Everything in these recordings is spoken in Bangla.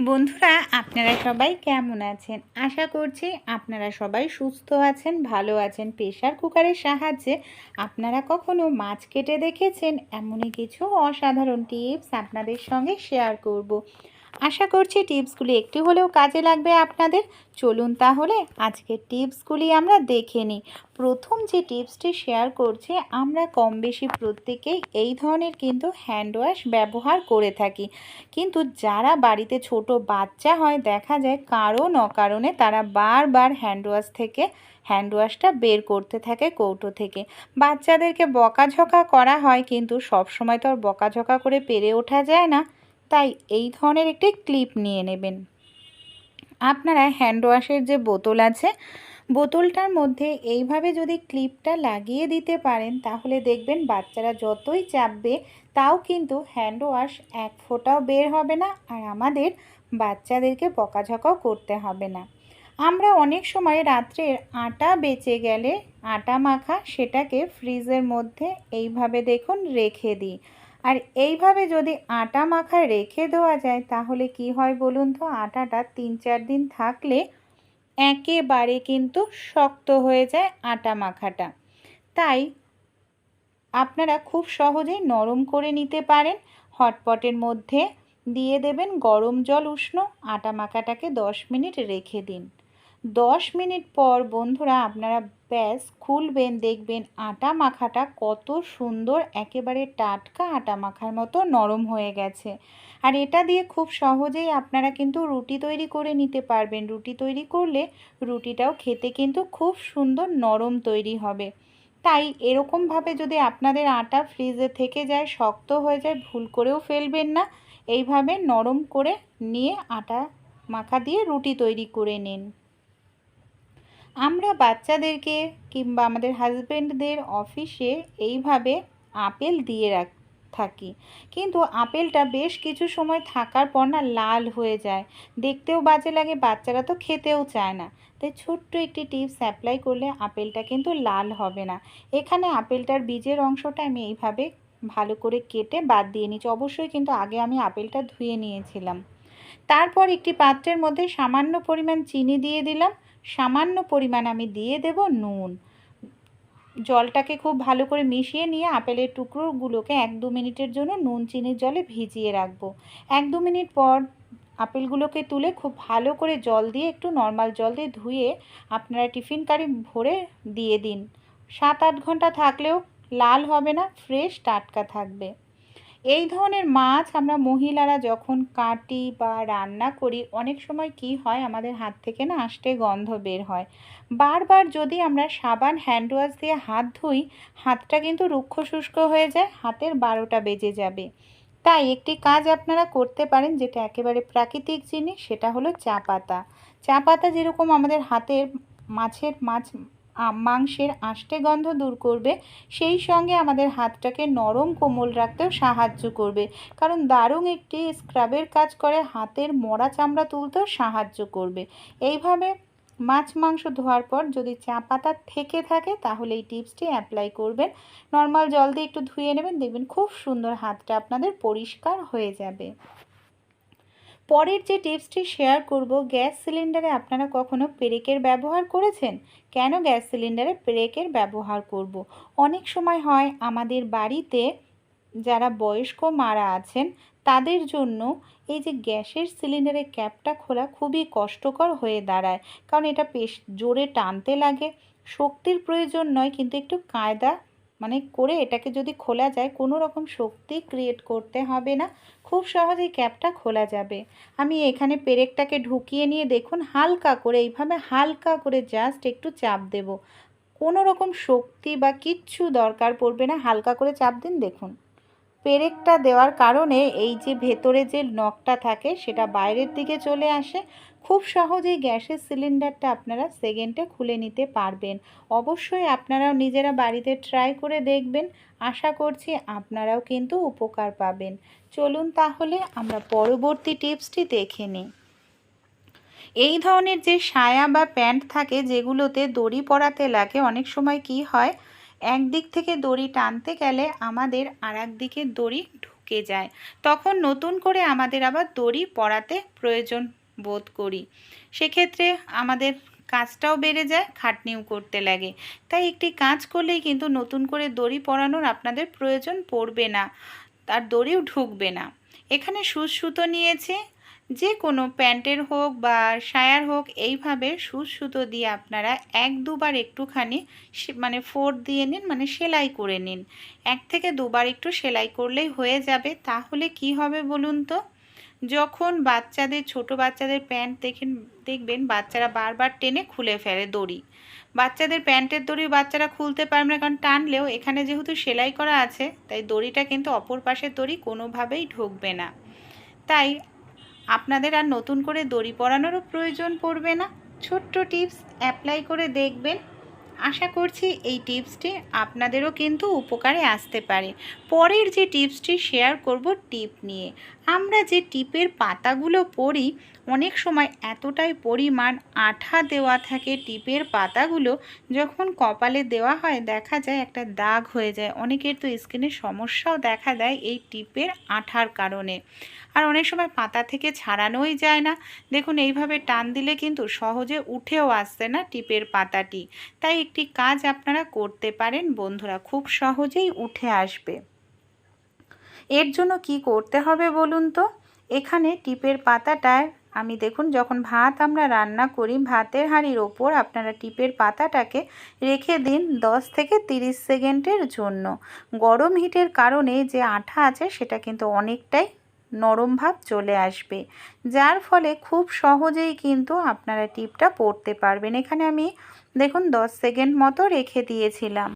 বন্ধুরা, আপনারা সবাই কেমন আছেন? আশা করছি আপনারা সবাই সুস্থ আছেন, ভালো আছেন। প্রেশার কুকারের সাহায্যে আপনারা কখনো মাছ কেটে দেখেছেন? এমনই কিছু অসাধারণ টিপস আপনাদের সঙ্গে শেয়ার করব। আশা করছি টিপসগুলি একটু হলেও কাজে লাগবে আপনাদের। চলুন তাহলে আজকের টিপসগুলি আমরা দেখে নিই। প্রথম যে টিপসটি শেয়ার করছি, আমরা কম বেশি প্রত্যেকেই এই ধরনের কিন্তু হ্যান্ড ওয়াশ ব্যবহার করে থাকি। কিন্তু যারা বাড়িতে ছোট বাচ্চা হয়, দেখা যায় কারণ অকারণে তারা বারবার হ্যান্ড ওয়াশ থেকে, হ্যান্ড ওয়াশটা বের করতে থাকে কৌটো থেকে। বাচ্চাদেরকে বকাঝকা করা হয়, কিন্তু সব সময় তো আর বকাঝকা করে পেরে ওঠা যায় না। তাই এই ধরনের একটি ক্লিপ নিয়ে নেবেন। আপনারা হ্যান্ড ওয়াশের যে বোতল আছে, বোতলটার মধ্যে এইভাবে যদি ক্লিপটা লাগিয়ে দিতে পারেন, তাহলে দেখবেন বাচ্চারা যতই চাপবে, তাও কিন্তু হ্যান্ড ওয়াশ এক ফোঁটাও বের হবে না আর আমাদের বাচ্চাদেরকে বকাঝকাও করতে হবে না। আমরা অনেক সময় রাত্রের আটা বেঁচে গেলে আটা মাখা সেটাকে ফ্রিজের মধ্যে এইভাবে দেখুন রেখে দিই। আর এইভাবে যদি আটা মাখা রেখে দেওয়া যায়, তাহলে কি হয় বলুন তো? আটাটা তিন চার দিন থাকলে একেবারে কিন্তু শক্ত হয়ে যায় আটা মাখাটা। তাই আপনারা খুব সহজেই নরম করে নিতে পারেন। হটপটের মধ্যে দিয়ে দেবেন গরম জল উষ্ণ, আটা মাখাটাকে দশ মিনিট রেখে দিন। দশ মিনিট পর বন্ধুরা, আপনারা ব্যাস, খুলবেন, দেখবেন আটা মাখাটা কত সুন্দর, একেবারে টাটকা আটা মাখার মতো নরম হয়ে গেছে। আর এটা দিয়ে খুব সহজেই আপনারা কিন্তু রুটি তৈরি করে নিতে পারবেন। রুটি তৈরি করলে রুটিটাও খেতে কিন্তু খুব সুন্দর নরম তৈরি হবে। তাই এরকমভাবে যদি আপনাদের আটা ফ্রিজে থেকে যায়, শক্ত হয়ে যায়, ভুল করেও ফেলবেন না। এইভাবে নরম করে নিয়ে আটা মাখা দিয়ে রুটি তৈরি করে নিন। আমরা বাচ্চাদেরকে কিংবা আমাদের হাজব্যান্ডদের অফিসে এইভাবে আপেল দিয়ে রাখ, থাকি। কিন্তু আপেলটা বেশ কিছু সময় থাকার পর না লাল হয়ে যায়। দেখতেও বাজে লাগে, বাচ্চারা তো খেতেও চায় না। তাই ছোট্ট একটি টিপস অ্যাপ্লাই করলে আপেলটা কিন্তু লাল হবে না। এখানে আপেলটার বীজের অংশটা আমি এইভাবে ভালো করে কেটে বাদ দিয়ে নিচ্ছি। অবশ্যই কিন্তু আগে আমি আপেলটা ধুয়ে নিয়েছিলাম। তারপর একটি পাত্রের মধ্যে সামান্য পরিমাণ চিনি দিয়ে দিলাম। সামান্য পরিমাণ আমি দিয়ে দেব নুন। জলটাকে খুব ভালো করে মিশিয়ে নিয়ে আপেলের টুকরোগুলোকে এক দু মিনিটের জন্য নুন, চিনির জলে ভিজিয়ে রাখব। এক দু মিনিট পর আপেলগুলোকে তুলে খুব ভালো করে জল দিয়ে একটু নর্মাল জল দিয়ে ধুয়ে আপনারা টিফিন কারি ভরে দিয়ে দিন। সাত আট ঘণ্টা থাকলেও লাল হবে না, ফ্রেশ টাটকা থাকবে। এই ধরনের মাছ আমরা মহিলারা যখন কাটি বা রান্না করি, অনেক সময় কি হয়, আমাদের হাত থেকে না আষ্টে গন্ধ বের হয়। বারবার যদি আমরা সাবান, হ্যান্ড ওয়াশ দিয়ে হাত ধুই, হাতটা কিন্তু রুক্ষ শুষ্ক হয়ে যায়, হাতের বারোটা বেজে যাবে। তাই একটি কাজ আপনারা করতে পারেন, যেটা একেবারে প্রাকৃতিক জিনিস, সেটা হলো চা পাতা। চা পাতা যেরকম আমাদের হাতের মাছের মাছ মাংসের আষ্টে গন্ধ দূর করবে, সেই সঙ্গে আমাদের হাতটাকে নরম কোমল রাখতেও সাহায্য করবে। কারণ দারুণ একটি স্ক্রাবের কাজ করে, হাতের মরা চামড়া তুলতেও সাহায্য করবে। এইভাবে মাছ মাংস ধোয়ার পর যদি চা পাতা থেকে থাকে, তাহলে এই টিপসটি অ্যাপ্লাই করবেন। নর্মাল জল দিয়ে একটু ধুয়ে নেবেন, দেখবেন খুব সুন্দর হাতটা আপনাদের পরিষ্কার হয়ে যাবে। পরের যে টিপসটি শেয়ার করব, গ্যাস সিলিন্ডারে আপনারা কখনো পেরেকের ব্যবহার করেছেন কেন গ্যাস সিলিন্ডারে পেরেকের ব্যবহার করব। অনেক সময় হয় আমাদের বাড়িতে যারা বয়স্ক মারা আছেন, তাদের জন্য এই যে গ্যাসের সিলিন্ডারের ক্যাপটা খোলা খুবই কষ্টকর হয়ে দাঁড়ায় কারণ এটা পেশ জোরে টানতে লাগে, শক্তির প্রয়োজন নয়, কিন্তু একটু কায়দা মানে করে এটাকে যদি খোলা যায়, কোনো রকম শক্তি ক্রিয়েট করতে হবে না। খুব সহজেই ক্যাপটা খোলা যাবে। আমি এখানে পেরেকটাকে ঢুকিয়ে নিয়ে দেখুন, হালকা করে, এইভাবে হালকা করে জাস্ট একটু চাপ দেব। কোনো রকম শক্তি বা কিচ্ছু দরকার পড়বে না, হালকা করে চাপ দিন, দেখুন। পেরেকটা দেওয়ার কারণে এই যে ভেতরে যে নখটা থাকে সেটা বাইরের দিকে চলে আসে। খুব সহজেই গ্যাসের সিলিন্ডারটা আপনারা সেকেন্ডে খুলে নিতে পারবেন। অবশ্যই আপনারাও নিজেরা বাড়িতে ট্রাই করে দেখবেন। আশা করছি আপনারাও কিন্তু উপকার পাবেন। চলুন তাহলে আমরা পরবর্তী টিপসটি দেখে নিই। এই ধরনের যে সায়া বা প্যান্ট থাকে যেগুলোতে দড়ি পরাতে লাগে, অনেক সময় কি হয়? একদিক থেকে দড়ি টানতে গেলে আমাদের আর দিকে দড়ি ঢুকে যায়। তখন নতুন করে আমাদের আবার দড়ি পরাতে প্রয়োজন বোধ করি। সেক্ষেত্রে আমাদের কাজটাও বেড়ে যায়, খাটনিও করতে লাগে। তাই একটি কাজ করলেই কিন্তু নতুন করে দড়ি পরানোর আপনাদের প্রয়োজন পড়বে না, আর দড়িও ঢুকবে না। এখানে সুচ সুতো নিয়েছে যে কোনো প্যান্টের হোক বা সায়ার হোক, এইভাবে সুচ সুতো দিয়ে আপনারা এক দুবার একটুখানি মানে ফোর দিয়ে নিন মানে সেলাই করে নিন। এক থেকে দুবার একটু সেলাই করলেই হয়ে যাবে। তাহলে কি হবে বলুন তো? যখন বাচ্চাদের, ছোট বাচ্চাদের প্যান্ট দেখেন, দেখবেন বাচ্চারা বারবার টেনে খুলে ফেলে দড়ি। বাচ্চাদের প্যান্টের দড়ি বাচ্চারা খুলতে পারবে না, কারণ টানলেও এখানে যেহেতু সেলাই করা আছে, তাই দড়িটা কিন্তু অপর পাশের দড়ি কোনোভাবেই ঢুকবে না। তাই আপনাদের আর নতুন করে দড়ি পরানোরও প্রয়োজন পড়বে না। ছোট্ট টিপস অ্যাপ্লাই করে দেখবেন। আশা করছি এই টিপসটি আপনাদেরও কিন্তু উপকারে আসতে পারে। পরের যে টিপসটি শেয়ার করব টিপ নিয়ে। আমরা যে টিপের পাতাগুলো পড়ি, অনেক সময় এতটাই পরিমাণ আঠা দেওয়া থাকে টিপের পাতাগুলো, যখন কপালে দেওয়া হয় দেখা যায় একটা দাগ হয়ে যায়। অনেকের তো স্কিনের সমস্যাও দেখা দেয় এই টিপের আঠার কারণে। আর অনেক সময় পাতা থেকে ছাড়ানোই যায় না। দেখুন, এইভাবে টান দিলে কিন্তু সহজে উঠেও আসছে না টিপের পাতাটি। তাই একটি কাজ আপনারা করতে পারেন বন্ধুরা, খুব সহজেই উঠে আসবে। এর জন্য কি করতে হবে বলুন তো? এখানে টিপের পাতাটায় আমি দেখুন, যখন ভাত আমরা রান্না করি, ভাতের হাঁড়ির ওপর আপনারা টিপের পাতাটাকে রেখে দিন 10 থেকে 30 সেকেন্ডের জন্য। গরম হিটের কারণে যে আঠা আছে সেটা কিন্তু অনেকটাই নরম ভাব চলে আসবে। যার ফলে খুব সহজেই কিন্তু আপনারা টিপটা পড়তে পারবেন। এখানে আমি দেখুন 10 সেকেন্ড মতো রেখে দিয়েছিলাম।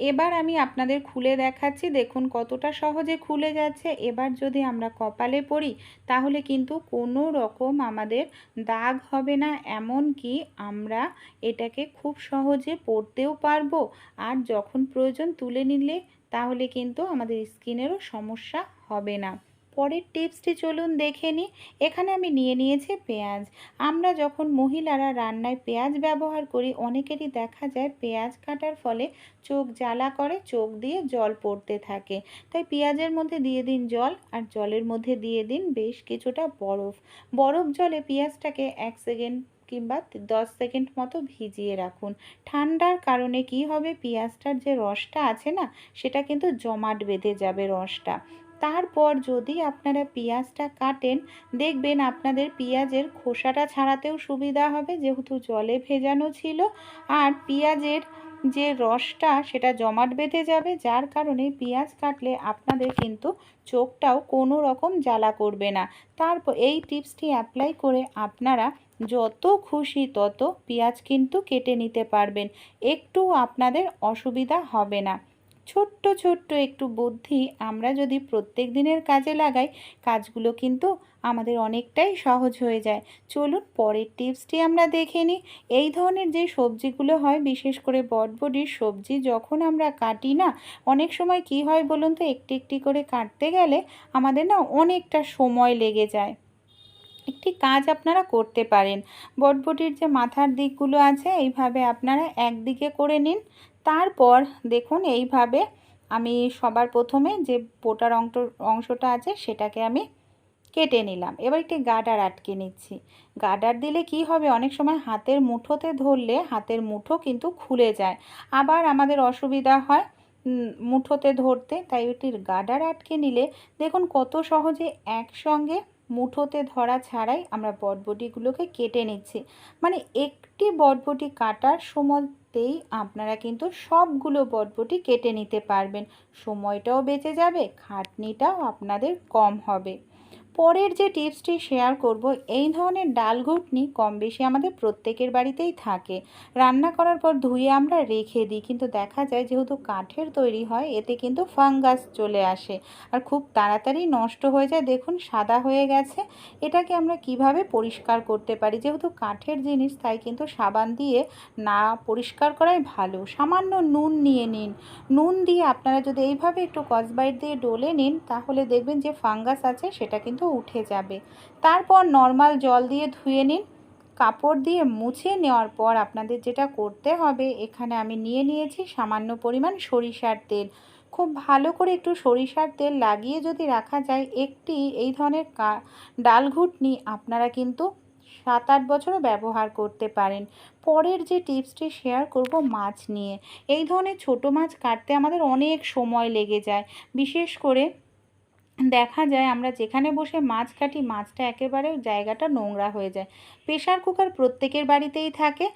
এবার আমি আপনাদের খুলে দেখাচ্ছি। দেখুন কতটা সহজে খুলে যাচ্ছে। এবার যদি আমরা কপালে পড়ি, তাহলে কিন্তু কোনো রকম আমাদের দাগ হবে না। এমন কি আমরা এটাকে খুব সহজে পড়তেও পারব। আর যখন প্রয়োজন তুলে নিলে, তাহলে কিন্তু আমাদের স্কিনেরও সমস্যা হবে না। পরের টিপসটি চলুন দেখে নিই। এখানে আমি নিয়ে নিয়েছি পেঁয়াজ। আমরা যখন মহিলারা রান্নায় পেঁয়াজ ব্যবহার করি, অনেকেরই দেখা যায় পেঁয়াজ কাটার ফলে চোখ জ্বালা করে, চোখ দিয়ে জল পড়তে থাকে। তাই পেঁয়াজের মধ্যে দিয়ে দিন জল আর জলের মধ্যে দিয়ে দিন বেশ কিছুটা বরফ। বরফ জলে পেঁয়াজটাকে এক সেকেন্ড কিংবা দশ সেকেন্ড মতো ভিজিয়ে রাখুন। ঠান্ডার কারণে কি হবে? পেঁয়াজটার যে রসটা আছে না, সেটা কিন্তু জমাট বেঁধে যাবে রসটা। তারপর যদি আপনারা পেঁয়াজটা কাটেন, দেখবেন আপনাদের পেঁয়াজের খোসাটা ছাড়াতেও সুবিধা হবে, যেহেতু জলে ভেজানো ছিল। আর পেঁয়াজের যে রসটা, সেটা জমাট বেঁধে যাবে, যার কারণে পেঁয়াজ কাটলে আপনাদের কিন্তু চোখটাও কোনো রকম জ্বালা করবে না। তারপর এই টিপসটি অ্যাপ্লাই করে আপনারা যত খুশি তত পেঁয়াজ কিন্তু কেটে নিতে পারবেন। একটু আপনাদের অসুবিধা হবে না। ছোট্ট ছোট্ট একটু বুদ্ধি আমরা যদি প্রত্যেক দিনের কাজে লাগাই, কাজগুলো কিন্তু আমাদের অনেকটাই সহজ হয়ে যায়। চলুন পরের টিপসটি আমরা দেখে নিই। এই ধরনের যে সবজিগুলো হয়, বিশেষ করে বটবডির সবজি যখন আমরা কাটি না, অনেক সময় কি হয় বলুন তো, একটি একটি করে কাটতে গেলে আমাদের না অনেকটা সময় লেগে যায়। একটি কাজ আপনারা করতে পারেন। বটবটির যে মাথার দিকগুলো আছে, এইভাবে আপনারা একদিকে করে নিন। তারপর দেখুন এইভাবে আমি সবার প্রথমে যে পোটার অংশ অংশটা আছে সেটাকে আমি কেটে নিলাম। এবার একটি গার্ডার আটকে নিচ্ছি। গার্ডার দিলে কি হবে? অনেক সময় হাতের মুঠোতে ধরলে হাতের মুঠো কিন্তু খুলে যায়। আবার আমাদের অসুবিধা হয় মুঠোতে ধরতে। তাই ওটির গার্ডার আটকে নিলে দেখুন কত সহজে একসঙ্গে মুঠোতে ধরা ছাড়াই আমরা বটবটিগুলোকে কেটে নিচ্ছি। মানে একটি বটবটি কাটার সময়তেই আপনারা কিন্তু সবগুলো বটবটি কেটে নিতে পারবেন। সময়টাও বেঁচে যাবে, খাটনিটাও আপনাদের কম হবে। পরের যে টিপসটি শেয়ার করব, এই ধরনের ডাল ঘুটনি কম বেশি আমাদের প্রত্যেকের বাড়িতেই থাকে। রান্না করার পর ধুয়ে আমরা রেখে দিই, কিন্তু দেখা যায় যেহেতু কাঠের তৈরি হয়, এতে কিন্তু ফাঙ্গাস চলে আসে আর খুব তাড়াতাড়ি নষ্ট হয়ে যায়। দেখুন, সাদা হয়ে গেছে। এটাকে আমরা কীভাবে পরিষ্কার করতে পারি? যেহেতু কাঠের জিনিস, তাই কিন্তু সাবান দিয়ে না পরিষ্কার করাই ভালো। সামান্য নুন নিয়ে নিন। নুন দিয়ে আপনারা যদি এইভাবে একটু কসবাইট দিয়ে ডলে নিন, তাহলে দেখবেন যে ফাঙ্গাস আছে, সেটা কিন্তু উঠে যাবে। তারপর নর্মাল জল দিয়ে ধুয়ে নিন। কাপড় দিয়ে মুছে নেওয়ার পর আপনাদের যেটা করতে হবে, এখানে আমি নিয়ে নিয়েছি সামান্য পরিমাণ সরিষার তেল। খুব ভালো করে একটু সরিষার তেল লাগিয়ে যদি রাখা যায়, একটি এই ধরনের ডাল ঘুটনি আপনারা কিন্তু সাত আট বছরও ব্যবহার করতে পারেন। পরের যে টিপসটি শেয়ার করব মাছ নিয়ে। এই ধরনের ছোট মাছ কাটতে আমাদের অনেক সময় লেগে যায়। বিশেষ করে দেখা যায় আমরা যেখানে বসে মাছ কাটি, মাছটা একেবারে জায়গাটা নোংরা হয়ে যায়। প্রেশার কুকার প্রত্যেকের বাড়িতেই থাকে।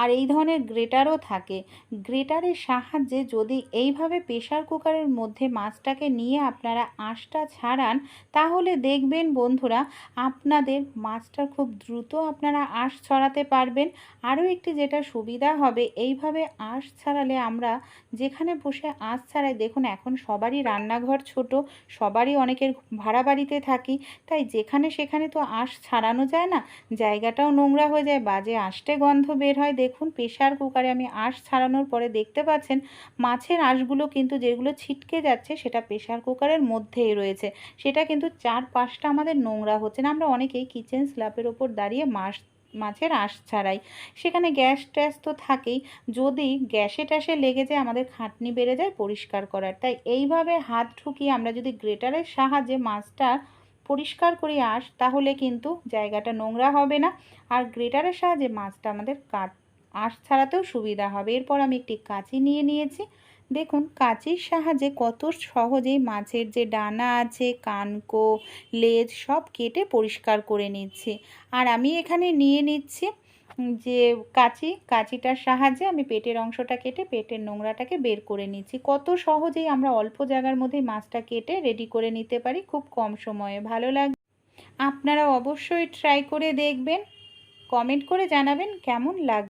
আর এই ধরনের গ্রেটারও থাকে। গ্রেটারের সাহায্যে যদি এইভাবে প্রেশার কুকারের মধ্যে মাছটাকে নিয়ে আপনারা আঁশটা ছাড়ান, তাহলে দেখবেন বন্ধুরা, আপনাদের মাছটা খুব দ্রুত আপনারা আঁশ ছড়াতে পারবেন। আরও একটি যেটা সুবিধা হবে, এইভাবে আঁশ ছাড়ালে আমরা যেখানে বসে আঁশ ছাড়াই, দেখুন এখন সবারই রান্নাঘর ছোট, সবারই অনেকের ভাড়া বাড়িতে থাকি, তাই যেখানে সেখানে তো আঁশ ছাড়ানো যায় না, জায়গাটাও নোংরা হয়ে যায়, বাজে আঁশটে গন্ধ বের হয় দেখুন প্রেশার কুকারে আমি আঁশ ছাড়ানোর পরে দেখতে পাচ্ছেন, মাছের আঁশগুলো কিন্তু যেগুলো ছিটকে যাচ্ছে, সেটা প্রেশার কুকারের মধ্যেই রয়েছে। সেটা কিন্তু চার পাঁচটা আমাদের নোংরা হচ্ছে না। আমরা অনেকেই কিচেন স্ল্যাপের ওপর দাঁড়িয়ে মাছ, মাছের আঁশ ছাড়াই। সেখানে গ্যাস ট্যাস তো থাকেই। যদি গ্যাসে ট্যাসে লেগে যায়, আমাদের খাটনি বেড়ে যায়, পরিষ্কার করার। তাই এইভাবে হাত ঢুকিয়ে আমরা যদি গ্রেটারের সাহায্যে মাছটা পরিষ্কার করে আস তাহলে কিন্তু জায়গাটা নোংরা হবে না। আর গ্রেটারের সাহায্যে মাছটা আমাদের কাট আঁশ ছাড়াতেও সুবিধা হবে। এরপর আমি একটি কাঁচি নিয়ে নিয়েছি। দেখুন, কাঁচির সাহায্যে কত সহজেই মাছের যে ডানা আছে, কানকো, লেজ সব কেটে পরিষ্কার করে নিচ্ছি। আর আমি এখানে নিয়ে নিচ্ছি যে কাঁচি, কাঁচিটার সাহায্যে আমি পেটের অংশটা কেটে পেটের নোংরাটাকে বের করে নিচ্ছি। কত সহজেই আমরা অল্প জায়গার মধ্যেই মাছটা কেটে রেডি করে নিতে পারি, খুব কম সময়ে। ভালো লাগে আপনারা অবশ্যই ট্রাই করে দেখবেন। কমেন্ট করে জানাবেন কেমন লাগ